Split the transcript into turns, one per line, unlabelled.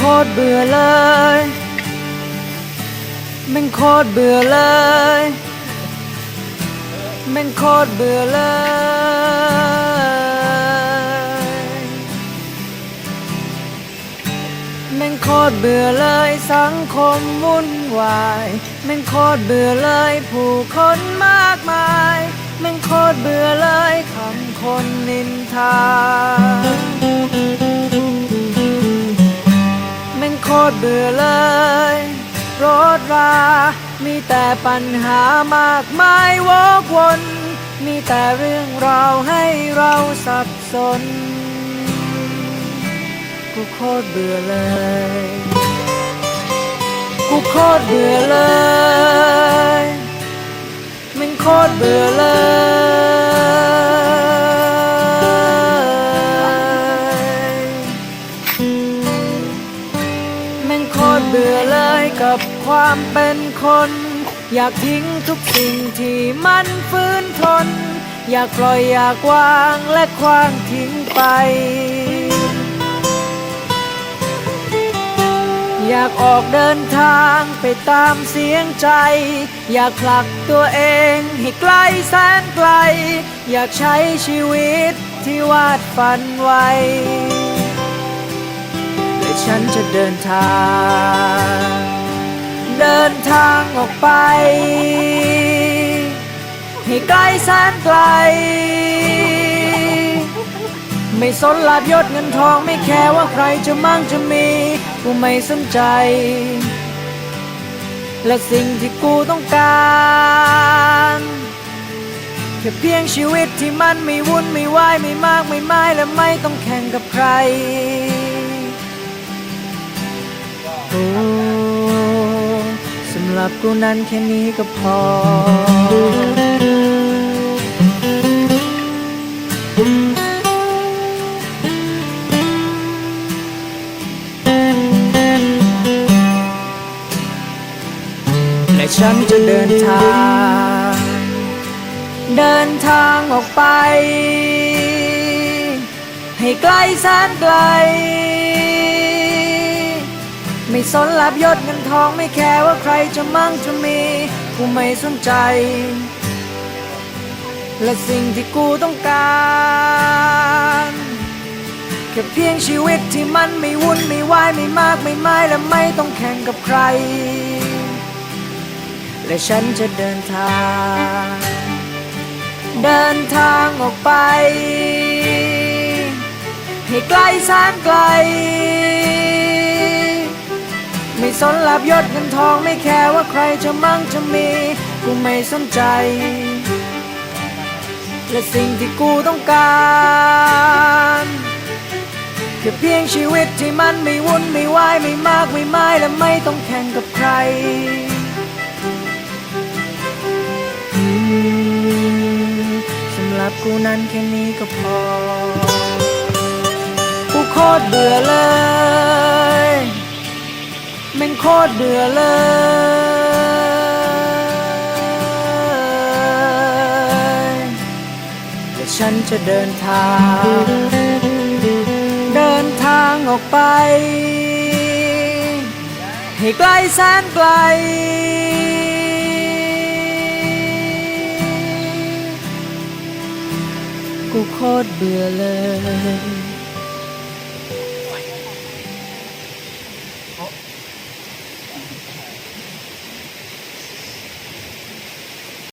ตรเบื่อเลยแม่งโคตรเบื่อเลยแม่งโคตรเบื่อเลยแม่งโคตรเบื่อเลยสังคมวุ่นวายแม่งโคตรเบื่อเลยผู้คนมากมายแม่งโคตรเบื่อเลยคำคนนินทา ตรเบื่อเลย รถรา มีแต่ปัญหามากมายวกวน มีแต่เรื่องราวให้เราสับสน กูโคตรเบื่อเลย กูโคตรเบื่อเลย มันโคตรเบื่อเลย กับความเป็นคน อยากทิ้งทุกสิ่งที่มันฟื้นทน อยากปล่อยอยากวางและคว้างทิ้งไป อยากออกเดินทางไปตามเสียงใจ อยากผลักตัวเองให้ไกลแสนไกล อยากใช้ชีวิตที่วาดฝันไว้และฉันจะเดินทาง เดินทางออกไป ให้ไกลแสนไกล ไม่สนลาบยศเงินทองไม่แคร์ว่าใครจะมั่งจะมี กูไม่สนใจ และสิ่งที่กูต้องการแค่เพียงชีวิตที่มันไม่วุ่นไม่วายไม่มากไม่ไม้และไม่ต้องแข่งกับใครโอ้สำหรับกูนั้นแค่นี้ก็พอ และฉันจะเดินทาง เดินทางออกไป ให้ไกลแสนไกล ไม่สนลาบยศเงินทองไม่แคร์ว่าใครจะมั่งจะมีกูไม่สนใจ และสิ่งที่กูต้องการแค่เพียงชีวิตที่มันไม่วุ่นไม่วายไม่มากไม่ไม้และไม่ต้องแข่งกับใคร และฉันจะเดินทาง เดินทางออกไป ให้ไกลแสนไกล ไม่สนลาบยศเงินทองไม่แคร์ว่าใครจะมั่งจะมี กูไม่สนใจ และสิ่งที่กูต้องการแค่เพียงชีวิตที่มันไม่วุ่นไม่วายไม่มากไม่ไม้และไม่ต้องแข่งกับใครสำหรับกูนั้นแค่นี้ก็พอ กูโคตรเบื่อเลย ตรเบื่อเลย และฉันจะเดินทาง เดินทางออกไป ให้ไกลแสนไกล กูโคตรเบื่อเลย